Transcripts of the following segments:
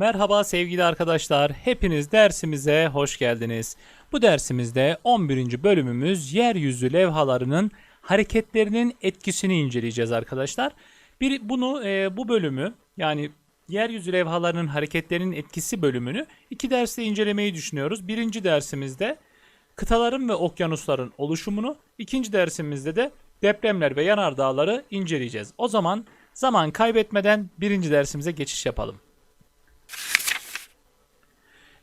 Merhaba sevgili arkadaşlar. Hepiniz dersimize hoş geldiniz. Bu dersimizde 11. bölümümüz yeryüzü levhalarının hareketlerinin etkisini inceleyeceğiz arkadaşlar. Bir bunu e, bu bölümü yani yeryüzü levhalarının hareketlerinin etkisi bölümünü iki derste incelemeyi düşünüyoruz. Birinci dersimizde kıtaların ve okyanusların oluşumunu, ikinci dersimizde de depremler ve yanardağları inceleyeceğiz. O zaman zaman kaybetmeden birinci dersimize geçiş yapalım.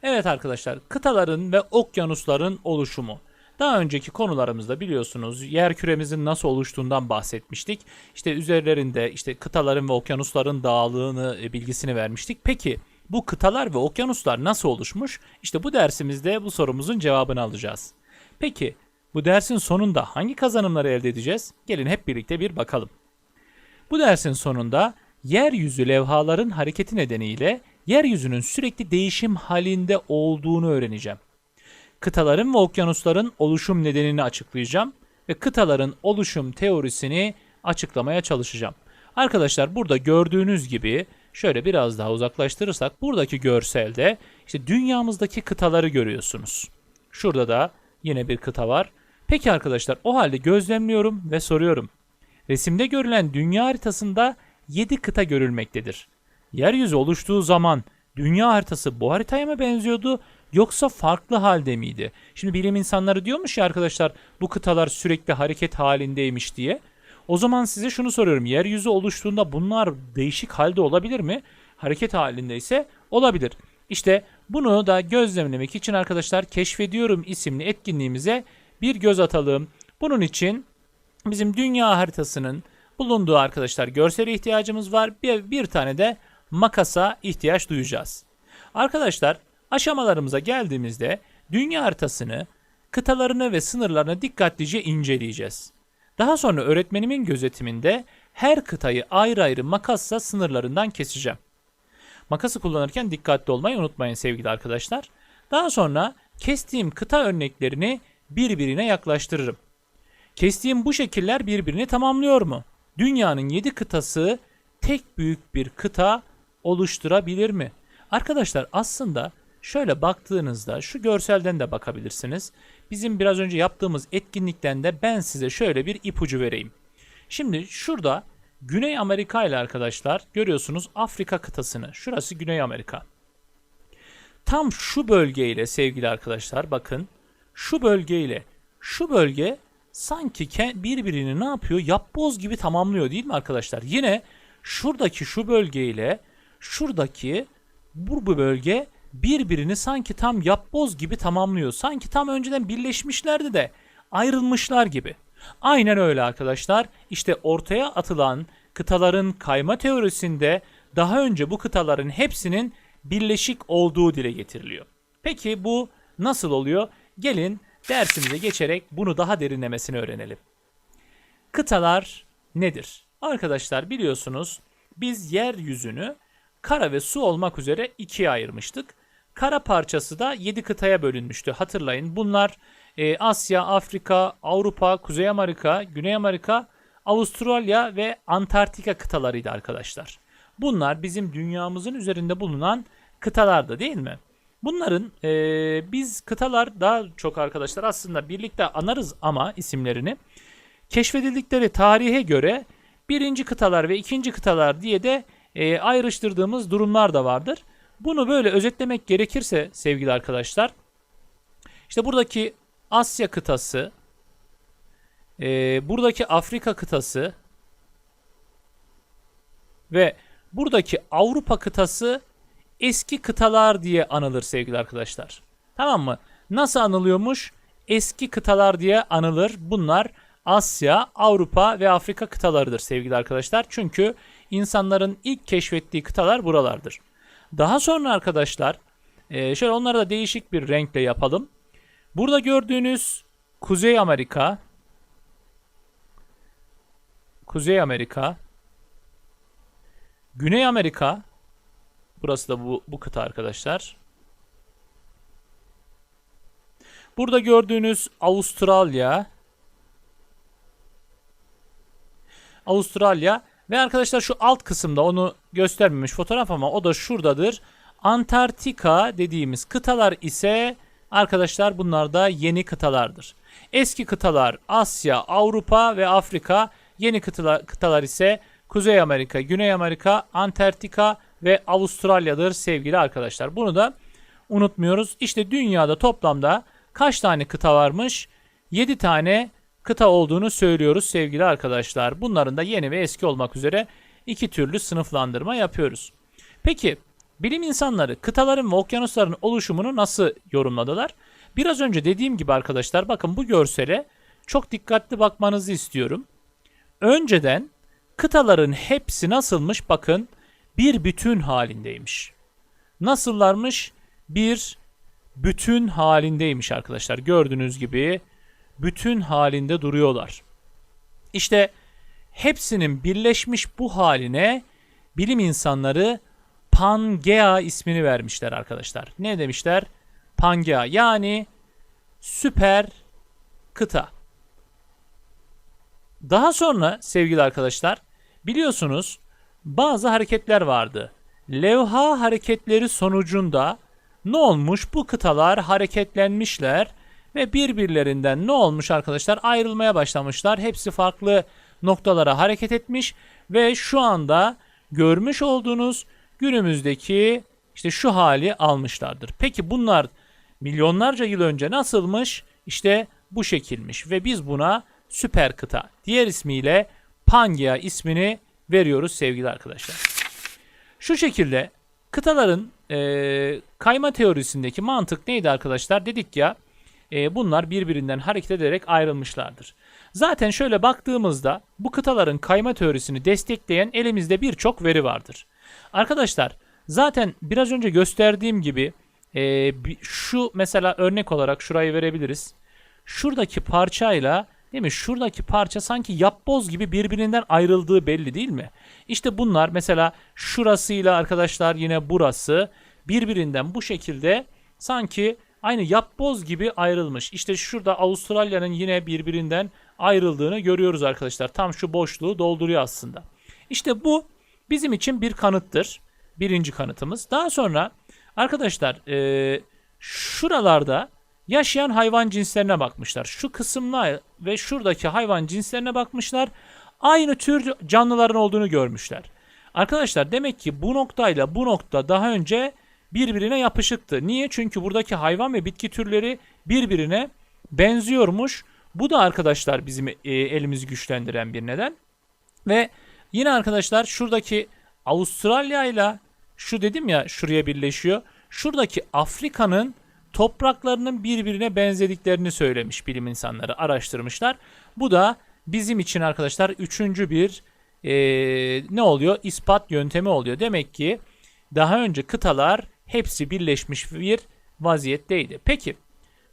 Evet arkadaşlar, kıtaların ve okyanusların oluşumu. Daha önceki konularımızda biliyorsunuz yer küremizin nasıl oluştuğundan bahsetmiştik. İşte üzerlerinde işte kıtaların ve okyanusların dağılığını e, bilgisini vermiştik. Peki bu kıtalar ve okyanuslar nasıl oluşmuş? İşte bu dersimizde bu sorumuzun cevabını alacağız. Peki bu dersin sonunda hangi kazanımları elde edeceğiz? Gelin hep birlikte bir bakalım. Bu dersin sonunda yeryüzü levhaların hareketi nedeniyle yeryüzünün sürekli değişim halinde olduğunu öğreneceğim. Kıtaların ve okyanusların oluşum nedenini açıklayacağım ve kıtaların oluşum teorisini açıklamaya çalışacağım. Arkadaşlar burada gördüğünüz gibi şöyle biraz daha uzaklaştırırsak buradaki görselde işte dünyamızdaki kıtaları görüyorsunuz. Şurada da yine bir kıta var. Peki arkadaşlar o halde gözlemliyorum ve soruyorum. Resimde görülen dünya haritasında 7 kıta görülmektedir. Yeryüzü oluştuğu zaman dünya haritası bu haritaya mı benziyordu yoksa farklı halde miydi? Şimdi bilim insanları diyormuş ya arkadaşlar bu kıtalar sürekli hareket halindeymiş diye. O zaman size şunu soruyorum. Yeryüzü oluştuğunda bunlar değişik halde olabilir mi? Hareket halindeyse olabilir. İşte bunu da gözlemlemek için arkadaşlar Keşfediyorum isimli etkinliğimize bir göz atalım. Bunun için bizim dünya haritasının bulunduğu arkadaşlar görsele ihtiyacımız var. Bir, bir tane de makasa ihtiyaç duyacağız. Arkadaşlar aşamalarımıza geldiğimizde dünya haritasını, kıtalarını ve sınırlarını dikkatlice inceleyeceğiz. Daha sonra öğretmenimin gözetiminde her kıtayı ayrı ayrı makasla sınırlarından keseceğim. Makası kullanırken dikkatli olmayı unutmayın sevgili arkadaşlar. Daha sonra kestiğim kıta örneklerini birbirine yaklaştırırım. Kestiğim bu şekiller birbirini tamamlıyor mu? Dünyanın 7 kıtası tek büyük bir kıta oluşturabilir mi? Arkadaşlar aslında şöyle baktığınızda şu görselden de bakabilirsiniz. Bizim biraz önce yaptığımız etkinlikten de ben size şöyle bir ipucu vereyim. Şimdi şurada Güney Amerika ile arkadaşlar görüyorsunuz Afrika kıtasını. Şurası Güney Amerika. Tam şu bölgeyle sevgili arkadaşlar bakın şu bölgeyle şu bölge sanki birbirini ne yapıyor? Yapboz gibi tamamlıyor değil mi arkadaşlar? Yine şuradaki şu bölgeyle şuradaki bu, bölge birbirini sanki tam yapboz gibi tamamlıyor. Sanki tam önceden birleşmişlerdi de ayrılmışlar gibi. Aynen öyle arkadaşlar. İşte ortaya atılan kıtaların kayma teorisinde daha önce bu kıtaların hepsinin birleşik olduğu dile getiriliyor. Peki bu nasıl oluyor? Gelin dersimize geçerek bunu daha derinlemesine öğrenelim. Kıtalar nedir? Arkadaşlar biliyorsunuz biz yeryüzünü kara ve su olmak üzere ikiye ayırmıştık. Kara parçası da 7 kıtaya bölünmüştü. Hatırlayın bunlar e, Asya, Afrika, Avrupa, Kuzey Amerika, Güney Amerika, Avustralya ve Antarktika kıtalarıydı arkadaşlar. Bunlar bizim dünyamızın üzerinde bulunan kıtalardı değil mi? Bunların e, biz kıtalar daha çok arkadaşlar aslında birlikte anarız ama isimlerini keşfedildikleri tarihe göre birinci kıtalar ve ikinci kıtalar diye de e, ayrıştırdığımız durumlar da vardır. Bunu böyle özetlemek gerekirse sevgili arkadaşlar işte buradaki Asya kıtası e, buradaki Afrika kıtası ve buradaki Avrupa kıtası eski kıtalar diye anılır sevgili arkadaşlar. Tamam mı? Nasıl anılıyormuş? Eski kıtalar diye anılır. Bunlar Asya, Avrupa ve Afrika kıtalarıdır sevgili arkadaşlar. Çünkü insanların ilk keşfettiği kıtalar buralardır. Daha sonra arkadaşlar e, şöyle onları da değişik bir renkle yapalım. Burada gördüğünüz Kuzey Amerika, Kuzey Amerika, Güney Amerika, burası da bu, bu kıta arkadaşlar. Burada gördüğünüz Avustralya, Avustralya ve arkadaşlar şu alt kısımda onu göstermemiş fotoğraf ama o da şuradadır. Antarktika dediğimiz kıtalar ise arkadaşlar bunlar da yeni kıtalardır. Eski kıtalar Asya, Avrupa ve Afrika. Yeni kıtalar, kıtalar ise Kuzey Amerika, Güney Amerika, Antarktika ve Avustralya'dır sevgili arkadaşlar. Bunu da unutmuyoruz. İşte dünyada toplamda kaç tane kıta varmış? 7 tane kıta olduğunu söylüyoruz sevgili arkadaşlar. Bunların da yeni ve eski olmak üzere iki türlü sınıflandırma yapıyoruz. Peki bilim insanları kıtaların ve okyanusların oluşumunu nasıl yorumladılar? Biraz önce dediğim gibi arkadaşlar bakın bu görsele çok dikkatli bakmanızı istiyorum. Önceden kıtaların hepsi nasılmış bakın bir bütün halindeymiş. Nasıllarmış? Bir bütün halindeymiş arkadaşlar. Gördüğünüz gibi bütün halinde duruyorlar. İşte hepsinin birleşmiş bu haline bilim insanları Pangea ismini vermişler arkadaşlar. Ne demişler? Pangea yani süper kıta. Daha sonra sevgili arkadaşlar biliyorsunuz bazı hareketler vardı. Levha hareketleri sonucunda ne olmuş? Bu kıtalar hareketlenmişler ve birbirlerinden ne olmuş arkadaşlar? Ayrılmaya başlamışlar. Hepsi farklı noktalara hareket etmiş ve şu anda görmüş olduğunuz günümüzdeki işte şu hali almışlardır. Peki bunlar milyonlarca yıl önce nasılmış? İşte bu şekilmiş ve biz buna süper kıta diğer ismiyle Pangea ismini veriyoruz sevgili arkadaşlar. Şu şekilde kıtaların e, kayma teorisindeki mantık neydi arkadaşlar? Dedik ya e, bunlar birbirinden hareket ederek ayrılmışlardır. Zaten şöyle baktığımızda bu kıtaların kayma teorisini destekleyen elimizde birçok veri vardır. Arkadaşlar zaten biraz önce gösterdiğim gibi e, şu mesela örnek olarak şurayı verebiliriz. Şuradaki parçayla değil mi? Şuradaki parça sanki yapboz gibi birbirinden ayrıldığı belli değil mi? İşte bunlar mesela şurasıyla arkadaşlar yine burası birbirinden bu şekilde sanki aynı yapboz gibi ayrılmış. İşte şurada Avustralya'nın yine birbirinden ayrıldığını görüyoruz arkadaşlar. Tam şu boşluğu dolduruyor aslında. İşte bu bizim için bir kanıttır. Birinci kanıtımız. Daha sonra arkadaşlar e, şuralarda yaşayan hayvan cinslerine bakmışlar. Şu kısımlar ve şuradaki hayvan cinslerine bakmışlar. Aynı tür canlıların olduğunu görmüşler. Arkadaşlar demek ki bu noktayla bu nokta daha önce birbirine yapışıktı. Niye? Çünkü buradaki hayvan ve bitki türleri birbirine benziyormuş. Bu da arkadaşlar bizim e, elimizi güçlendiren bir neden. Ve yine arkadaşlar şuradaki Avustralya ile şu dedim ya şuraya birleşiyor. Şuradaki Afrika'nın topraklarının birbirine benzediklerini söylemiş bilim insanları araştırmışlar. Bu da bizim için arkadaşlar üçüncü bir e, ne oluyor? İspat yöntemi oluyor. Demek ki daha önce kıtalar hepsi birleşmiş bir vaziyetteydi. Peki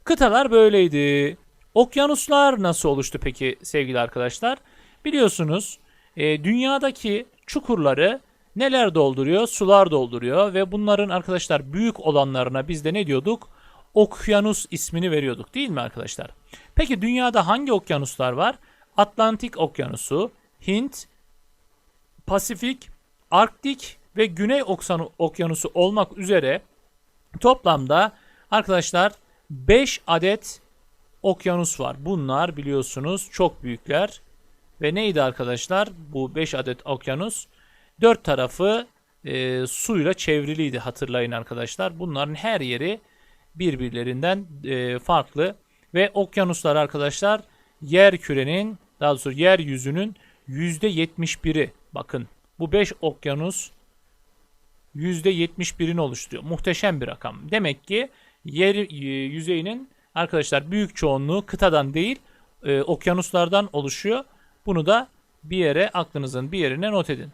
kıtalar böyleydi. Okyanuslar nasıl oluştu peki sevgili arkadaşlar? Biliyorsunuz e, dünyadaki çukurları neler dolduruyor? Sular dolduruyor ve bunların arkadaşlar büyük olanlarına biz de ne diyorduk? Okyanus ismini veriyorduk değil mi arkadaşlar? Peki dünyada hangi okyanuslar var? Atlantik Okyanusu, Hint, Pasifik, Arktik ve Güney Okyanusu olmak üzere toplamda arkadaşlar 5 adet okyanus var. Bunlar biliyorsunuz çok büyükler. Ve neydi arkadaşlar? Bu 5 adet okyanus dört tarafı e, suyla çevriliydi hatırlayın arkadaşlar. Bunların her yeri birbirlerinden e, farklı ve okyanuslar arkadaşlar yer kürenin daha doğrusu yeryüzünün %71'i bakın bu 5 okyanus %71'ini oluşturuyor. Muhteşem bir rakam. Demek ki yer e, yüzeyinin arkadaşlar büyük çoğunluğu kıtadan değil e, okyanuslardan oluşuyor. Bunu da bir yere aklınızın bir yerine not edin.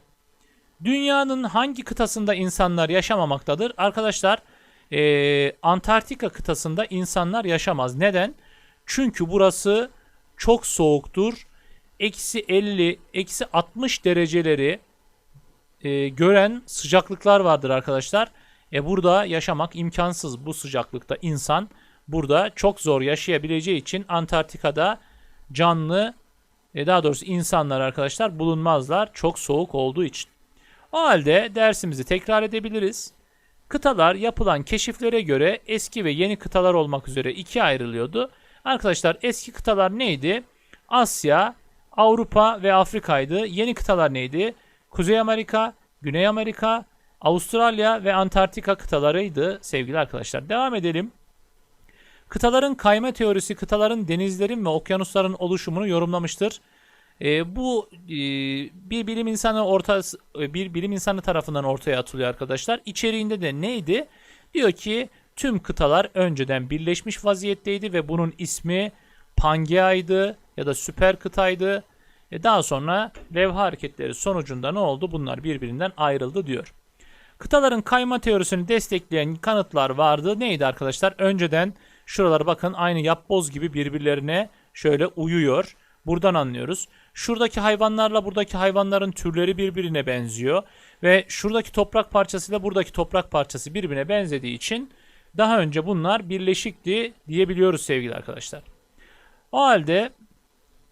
Dünyanın hangi kıtasında insanlar yaşamamaktadır? Arkadaşlar e, Antarktika kıtasında insanlar yaşamaz. Neden? Çünkü burası çok soğuktur. Eksi 50, eksi 60 dereceleri e, gören sıcaklıklar vardır arkadaşlar. E burada yaşamak imkansız bu sıcaklıkta insan burada çok zor yaşayabileceği için Antarktika'da canlı e, daha doğrusu insanlar arkadaşlar bulunmazlar çok soğuk olduğu için. O halde dersimizi tekrar edebiliriz. Kıtalar yapılan keşiflere göre eski ve yeni kıtalar olmak üzere ikiye ayrılıyordu. Arkadaşlar eski kıtalar neydi? Asya, Avrupa ve Afrika'ydı. Yeni kıtalar neydi? Kuzey Amerika, Güney Amerika, Avustralya ve Antarktika kıtalarıydı sevgili arkadaşlar. Devam edelim. Kıtaların kayma teorisi kıtaların denizlerin ve okyanusların oluşumunu yorumlamıştır. E, bu e, bir bilim insanı orta bir bilim insanı tarafından ortaya atılıyor arkadaşlar. İçeriğinde de neydi? Diyor ki tüm kıtalar önceden birleşmiş vaziyetteydi ve bunun ismi Pangea'ydı ya da süper kıtaydı. E, daha sonra levha hareketleri sonucunda ne oldu? Bunlar birbirinden ayrıldı diyor. Kıtaların kayma teorisini destekleyen kanıtlar vardı. Neydi arkadaşlar? Önceden şuralara bakın aynı yapboz gibi birbirlerine şöyle uyuyor. Buradan anlıyoruz. Şuradaki hayvanlarla buradaki hayvanların türleri birbirine benziyor. Ve şuradaki toprak parçasıyla buradaki toprak parçası birbirine benzediği için daha önce bunlar birleşikti diyebiliyoruz sevgili arkadaşlar. O halde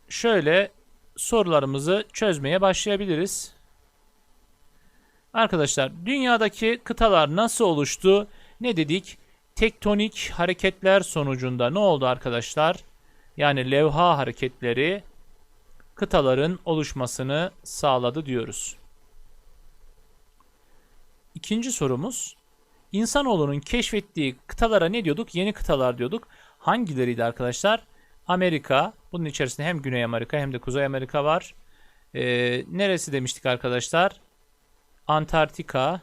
şöyle sorularımızı çözmeye başlayabiliriz. Arkadaşlar dünyadaki kıtalar nasıl oluştu? Ne dedik? Tektonik hareketler sonucunda ne oldu arkadaşlar? Yani levha hareketleri kıtaların oluşmasını sağladı diyoruz. İkinci sorumuz. İnsanoğlunun keşfettiği kıtalara ne diyorduk? Yeni kıtalar diyorduk. Hangileriydi arkadaşlar? Amerika. Bunun içerisinde hem Güney Amerika hem de Kuzey Amerika var. Ee, neresi demiştik arkadaşlar? Antarktika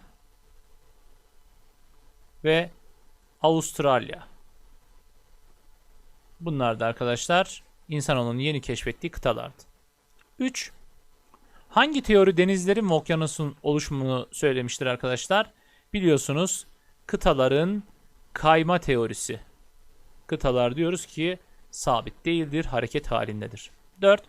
ve Avustralya. Bunlar da arkadaşlar insanoğlunun yeni keşfettiği kıtalardı. 3. Hangi teori denizlerin ve okyanusun oluşumunu söylemiştir arkadaşlar? Biliyorsunuz kıtaların kayma teorisi. Kıtalar diyoruz ki sabit değildir, hareket halindedir. 4.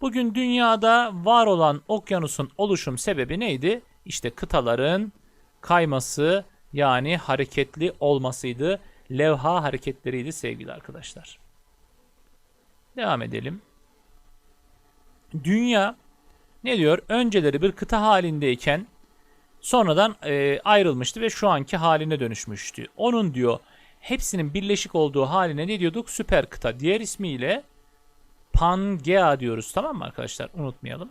Bugün dünyada var olan okyanusun oluşum sebebi neydi? İşte kıtaların kayması yani hareketli olmasıydı. Levha hareketleriydi sevgili arkadaşlar. Devam edelim. Dünya ne diyor? Önceleri bir kıta halindeyken sonradan e, ayrılmıştı ve şu anki haline dönüşmüştü. Onun diyor hepsinin birleşik olduğu haline ne diyorduk? Süper kıta. Diğer ismiyle Pangea diyoruz tamam mı arkadaşlar? Unutmayalım.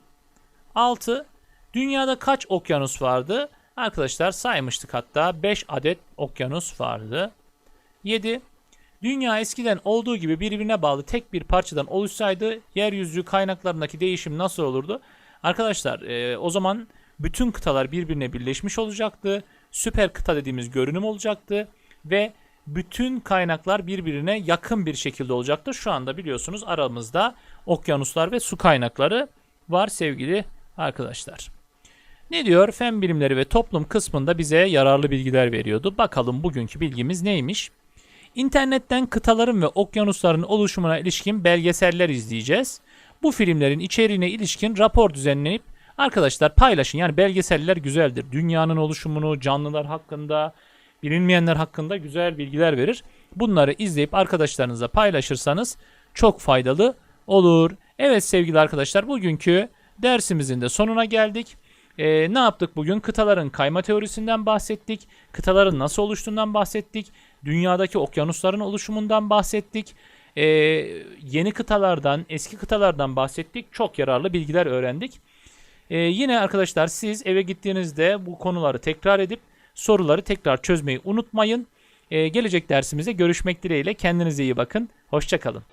6. Dünyada kaç okyanus vardı? Arkadaşlar saymıştık hatta 5 adet okyanus vardı. 7. Dünya eskiden olduğu gibi birbirine bağlı tek bir parçadan oluşsaydı yeryüzü kaynaklarındaki değişim nasıl olurdu? Arkadaşlar e, o zaman bütün kıtalar birbirine birleşmiş olacaktı. Süper kıta dediğimiz görünüm olacaktı ve bütün kaynaklar birbirine yakın bir şekilde olacaktı. Şu anda biliyorsunuz aramızda okyanuslar ve su kaynakları var sevgili arkadaşlar. Ne diyor? Fen bilimleri ve toplum kısmında bize yararlı bilgiler veriyordu. Bakalım bugünkü bilgimiz neymiş? İnternetten kıtaların ve okyanusların oluşumuna ilişkin belgeseller izleyeceğiz. Bu filmlerin içeriğine ilişkin rapor düzenlenip arkadaşlar paylaşın. Yani belgeseller güzeldir. Dünyanın oluşumunu, canlılar hakkında, bilinmeyenler hakkında güzel bilgiler verir. Bunları izleyip arkadaşlarınızla paylaşırsanız çok faydalı olur. Evet sevgili arkadaşlar bugünkü dersimizin de sonuna geldik. Ee, ne yaptık bugün? Kıtaların kayma teorisinden bahsettik. Kıtaların nasıl oluştuğundan bahsettik. Dünyadaki okyanusların oluşumundan bahsettik. Ee, yeni kıtalardan, eski kıtalardan bahsettik. Çok yararlı bilgiler öğrendik. Ee, yine arkadaşlar siz eve gittiğinizde bu konuları tekrar edip soruları tekrar çözmeyi unutmayın. Ee, gelecek dersimizde görüşmek dileğiyle. Kendinize iyi bakın. Hoşçakalın.